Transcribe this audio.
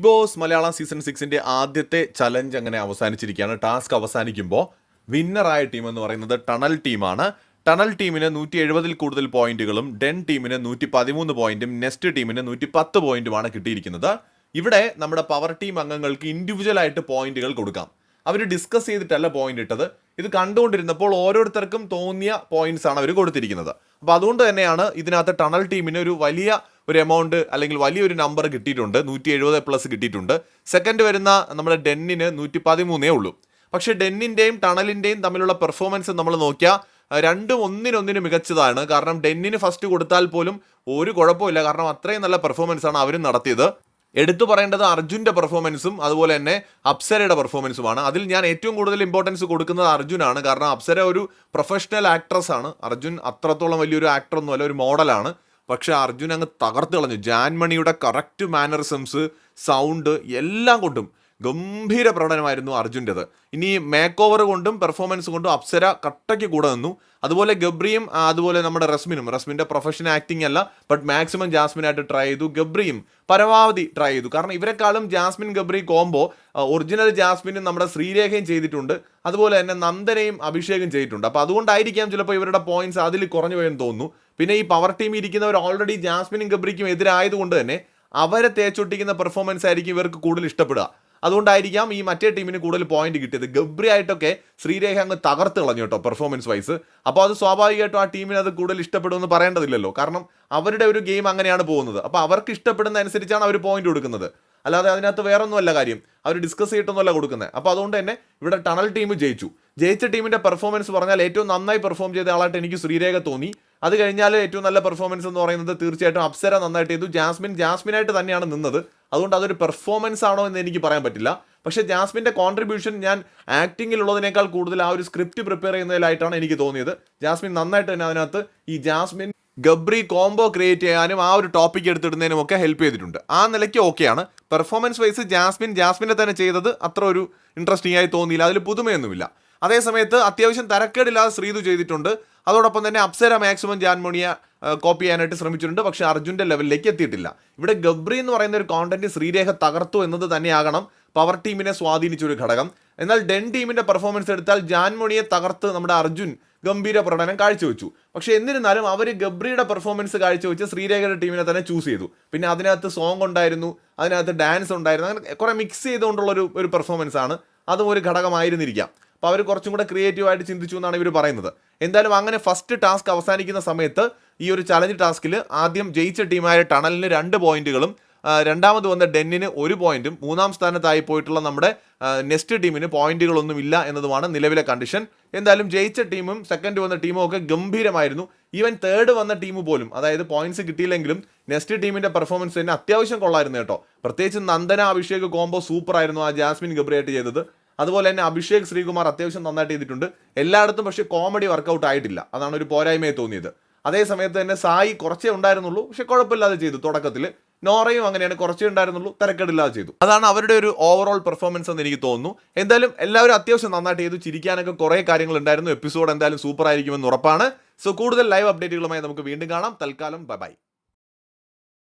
Big Boss Malayalam season സിക്സിന്റെ ആദ്യത്തെ challenge അങ്ങനെ അവസാനിച്ചിരിക്കുകയാണ്. ടാസ്ക് അവസാനിക്കുമ്പോൾ വിന്നറായ ടീം എന്ന് പറയുന്നത് ടണൽ ടീമാണ് ടണൽ ടീമിന് നൂറ്റി എഴുപതിൽ കൂടുതൽ പോയിന്റുകളും ഡെൻ ടീമിന് നൂറ്റി പതിമൂന്ന് പോയിന്റും നെസ്റ്റ് ടീമിന് നൂറ്റി പത്ത് പോയിന്റുമാണ് കിട്ടിയിരിക്കുന്നത്. ഇവിടെ നമ്മുടെ പവർ ടീം അംഗങ്ങൾക്ക് ഇൻഡിവിജ്വൽ ആയിട്ട് പോയിന്റുകൾ കൊടുക്കാം. അവർ ഡിസ്കസ് ചെയ്തിട്ടല്ല പോയിന്റ് ഇട്ടത്. ഇത് കണ്ടുകൊണ്ടിരുന്നപ്പോൾ ഓരോരുത്തർക്കും തോന്നിയ പോയിന്റ്സ് ആണ് അവർ കൊടുത്തിരിക്കുന്നത്. അപ്പോൾ അതുകൊണ്ട് തന്നെയാണ് ഇതിനകത്ത് ടണൽ ടീമിന് ഒരു വലിയ ഒരു എമൗണ്ട് അല്ലെങ്കിൽ വലിയൊരു നമ്പർ കിട്ടിയിട്ടുണ്ട്. നൂറ്റി എഴുപത് പ്ലസ് കിട്ടിയിട്ടുണ്ട്. സെക്കൻഡ് വരുന്ന നമ്മുടെ ഡെന്നിന് നൂറ്റി പതിമൂന്നേ ഉള്ളൂ. പക്ഷേ ഡെന്നിന്റെയും ടണലിന്റെയും തമ്മിലുള്ള പെർഫോമൻസ് നമ്മൾ നോക്കിയാൽ രണ്ടും ഒന്നിനൊന്നിന് മികച്ചതാണ്. കാരണം ഡെന്നിന് ഫസ്റ്റ് കൊടുത്താൽ പോലും ഒരു കുഴപ്പമില്ല. കാരണം അത്രയും നല്ല പെർഫോമൻസ് ആണ് അവരും നടത്തിയത്. എടുത്തു പറയേണ്ടത് അർജുന്റെ പെർഫോമൻസും അതുപോലെ തന്നെ അപ്സരയുടെ പെർഫോമൻസുമാണ് അതിൽ ഞാൻ ഏറ്റവും കൂടുതൽ ഇമ്പോർട്ടൻസ് കൊടുക്കുന്നത് അർജുനാണ്. കാരണം അപ്സര ഒരു പ്രൊഫഷണൽ ആക്ട്രസ് ആണ്. അർജുൻ അത്രത്തോളം വലിയൊരു ആക്ടർ ഒന്നുമല്ല ഒരു മോഡലാണ് പക്ഷേ അർജുൻ അങ്ങ് തകർത്ത് കളഞ്ഞു. ജാൻമണിയുടെ കറക്റ്റ് മാനറിസംസ് സൗണ്ട് എല്ലാം കൊണ്ടും. ഗംഭീര പ്രകടനമായിരുന്നു അർജുന്റെത്. ഇനി മേക്ക് ഓവർ കൊണ്ടും പെർഫോമൻസ് കൊണ്ടും അപ്സര കട്ടയ്ക്ക് കൂടെ നിന്നു. അതുപോലെ ഗബ്രിയും അതുപോലെ നമ്മുടെ റസ്മിനും. റസ്മിന്റെ പ്രൊഫഷൻ ആക്ടിംഗ് അല്ല ബട്ട് മാക്സിമം ജാസ്മിനായിട്ട് ട്രൈ ചെയ്തു. ഗബ്രിയും പരമാവധി ട്രൈ ചെയ്തു. കാരണം ഇവരെക്കാളും ജാസ്മിൻ ഗബ്രി കോംബോ ഒറിജിനൽ ജാസ്മിനും നമ്മുടെ ശ്രീരേഖയും ചെയ്തിട്ടുണ്ട്. അതുപോലെ തന്നെ നന്ദനയും അഭിഷേകം ചെയ്തിട്ടുണ്ട്. അപ്പോൾ അതുകൊണ്ടായിരിക്കാം ചിലപ്പോൾ ഇവരുടെ പോയിന്റ്സ് അതിൽ കുറഞ്ഞു പോയെന്ന് തോന്നുന്നു. പിന്നെ ഈ പവർ ടീം ഇരിക്കുന്നവർ ഓൾറെഡി ജാസ്മിനും ഗബ്രിക്കും എതിരായതുകൊണ്ട് തന്നെ അവരെ തേച്ചൊട്ടിക്കുന്ന പെർഫോമൻസ് ആയിരിക്കും ഇവർക്ക് കൂടുതൽ ഇഷ്ടപ്പെടുക. അതുകൊണ്ടായിരിക്കാം ഈ മറ്റേ ടീമിന് കൂടുതൽ പോയിന്റ് കിട്ടിയത്. ഗബ്രി ആയിട്ടൊക്കെ ശ്രീരേഖ അങ്ങ് തകർത്ത് കളഞ്ഞു കേട്ടോ പെർഫോമൻസ് വൈസ് അപ്പോൾ അത് സ്വാഭാവികമായിട്ടും ആ ടീമിന് അത് കൂടുതൽ ഇഷ്ടപ്പെടുമെന്ന് പറയേണ്ടതില്ലല്ലോ. കാരണം അവരുടെ ഒരു ഗെയിം അങ്ങനെയാണ് പോകുന്നത്. അപ്പോൾ അവർക്ക് ഇഷ്ടപ്പെടുന്ന അനുസരിച്ചാണ് അവർ പോയിന്റ് കൊടുക്കുന്നത്. അല്ലാതെ അതിനകത്ത് വേറെ ഒന്നുമല്ല കാര്യം. അവർ ഡിസ്കസ് ചെയ്തിട്ടൊന്നുമല്ല കൊടുക്കുന്നത്. അപ്പോൾ അതുകൊണ്ട് തന്നെ ഇവിടെ ടണൽ ടീം ജയിച്ചു. ജയിച്ച ടീമിന്റെ പെർഫോമൻസ് പറഞ്ഞാൽ ഏറ്റവും നന്നായി പെർഫോം ചെയ്ത ആളായിട്ട് എനിക്ക് ശ്രീരേഖ തോന്നി. അത് കഴിഞ്ഞാൽ ഏറ്റവും നല്ല പെർഫോമൻസ് എന്ന് പറയുന്നത് തീർച്ചയായിട്ടും അപ്സര നന്നായിട്ട് ചെയ്തു. ജാസ്മിൻ ജാസ്മിനായിട്ട് തന്നെയാണ് നിന്നത്. അതുകൊണ്ട് അതൊരു പെർഫോമൻസ് ആണോ എന്ന് എനിക്ക് പറയാൻ പറ്റില്ല. പക്ഷേ ജാസ്മിന്റെ കോൺട്രിബ്യൂഷൻ ഞാൻ ആക്ടിങ്ങിലുള്ളതിനേക്കാൾ കൂടുതൽ ആ ഒരു സ്ക്രിപ്റ്റ് പ്രിപ്പയർ ചെയ്യുന്നതിലായിട്ടാണ് എനിക്ക് തോന്നിയത്. ജാസ്മിൻ നന്നായിട്ട് തന്നെ അതിനകത്ത് ഈ ജാസ്മിൻ ഗബ്രി കോംബോ ക്രിയേറ്റ് ചെയ്യാനും ആ ഒരു ടോപ്പിക് എടുത്തിടുന്നതിനും ഒക്കെ ഹെൽപ്പ് ചെയ്തിട്ടുണ്ട്. ആ നിലയ്ക്ക് ഓക്കെയാണ് പെർഫോമൻസ് വൈസ് ജാസ്മിൻ ജാസ്മിനെ തന്നെ ചെയ്തത് അത്ര ഒരു ഇൻട്രസ്റ്റിംഗ് ആയി തോന്നിയില്ല. അതിൽ പുതുമയൊന്നുമില്ല. അതേ സമയത്ത് അത്യാവശ്യം തരക്കേടില്ലാതെ ശ്രീതു ചെയ്തിട്ടുണ്ട്. അതോടൊപ്പം തന്നെ അപ്സര മാക്സിമം ജാൻമോണിയെ കോപ്പി ചെയ്യാനായിട്ട് ശ്രമിച്ചിട്ടുണ്ട്. പക്ഷേ അർജുന്റെ ലെവലിലേക്ക് എത്തിയിട്ടില്ല. ഇവിടെ ഗബ്രി എന്ന് പറയുന്ന ഒരു കോണ്ടന്റ് ശ്രീരേഖ തകർത്തു എന്നത് തന്നെയാകണം. പവർ ടീമിനെ സ്വാധീനിച്ച ഒരു ഘടകം. എന്നാൽ ഡെൻ ടീമിന്റെ പെർഫോമൻസ് എടുത്താൽ ജാൻമോണിയെ തകർത്ത് നമ്മുടെ അർജുൻ ഗംഭീര പ്രകടനം കാഴ്ചവെച്ചു. പക്ഷേ എന്നിരുന്നാലും അവർ ഗബ്രിയുടെ പെർഫോമൻസ് കാഴ്ചവെച്ച് ശ്രീരേഖയുടെ ടീമിനെ തന്നെ ചൂസ് ചെയ്തു. പിന്നെ അതിനകത്ത് സോങ് ഉണ്ടായിരുന്നു അതിനകത്ത് ഡാൻസ് ഉണ്ടായിരുന്നു അങ്ങനെ കുറെ മിക്സ് ചെയ്തുകൊണ്ടുള്ള ഒരു ഒരു പെർഫോമൻസ് ആണ്. അതും ഒരു ഘടകമായിരുന്നിരിക്കാം. അപ്പോൾ അവർ കുറച്ചും കൂടെ ക്രിയേറ്റീവായിട്ട് ചിന്തിച്ചു എന്നാണ് ഇവർ പറയുന്നത്. എന്തായാലും അങ്ങനെ ഫസ്റ്റ് ടാസ്ക് അവസാനിക്കുന്ന സമയത്ത് ഈ ഒരു ചലഞ്ച് ടാസ്കിൽ ആദ്യം ജയിച്ച ടീമായ ടണലിന് രണ്ട് പോയിന്റുകളും രണ്ടാമത് വന്ന ഡെന്നിന് ഒരു പോയിന്റും മൂന്നാം സ്ഥാനത്തായി പോയിട്ടുള്ള നമ്മുടെ നെക്സ്റ്റ് ടീമിന് പോയിന്റുകളൊന്നും ഇല്ല എന്നതുമാണ് നിലവിലെ കണ്ടീഷൻ എന്തായാലും ജയിച്ച ടീമും സെക്കൻഡ് വന്ന ടീമും ഒക്കെ ഗംഭീരമായിരുന്നു. ഈവൻ തേർഡ് വന്ന ടീം പോലും അതായത് പോയിന്റ്സ് കിട്ടിയില്ലെങ്കിലും നെക്സ്റ്റ് ടീമിന്റെ പെർഫോമൻസ് തന്നെ അത്യാവശ്യം കൊള്ളായിരുന്നു കേട്ടോ. പ്രത്യേകിച്ച് നന്ദന അഭിഷേക് കോംബോ സൂപ്പർ ആയിരുന്നു ആ ജാസ്മിൻ ഗബ്രിയായിട്ട് ചെയ്തത്. അതുപോലെ തന്നെ അഭിഷേക് ശ്രീകുമാർ അത്യാവശ്യം നന്നായിട്ട് ചെയ്തിട്ടുണ്ട്. എല്ലായിടത്തും പക്ഷേ കോമഡി വർക്കൗട്ട് ആയിട്ടില്ല. അതാണ് ഒരു പോരായ്മയെ തോന്നിയത്. അതേ സമയത്ത് തന്നെ സായി കുറച്ചേ ഉണ്ടായിരുന്നുള്ളൂ പക്ഷെ കുഴപ്പമില്ലാതെ ചെയ്തു തുടക്കത്തിൽ നോറയും അങ്ങനെയാണ് കുറച്ചേ ഉണ്ടായിരുന്നുള്ളൂ തിരക്കേടില്ലാതെ ചെയ്തു. അതാണ് അവരുടെ ഒരു ഓവറോൾ പെർഫോമൻസ് എന്ന് എനിക്ക് തോന്നുന്നു. എന്തായാലും എല്ലാവരും അത്യാവശ്യം നന്നായിട്ട് ചെയ്തു. ചിരിക്കാനൊക്കെ കുറേ കാര്യങ്ങൾ ഉണ്ടായിരുന്നു. എപ്പിസോഡ് എന്തായാലും സൂപ്പർ ആയിരിക്കുമെന്ന് ഉറപ്പാണ്. സോ കൂടുതൽ ലൈവ് അപ്ഡേറ്റുകളുമായി നമുക്ക് വീണ്ടും കാണാം. തൽക്കാലം ബൈ ബൈ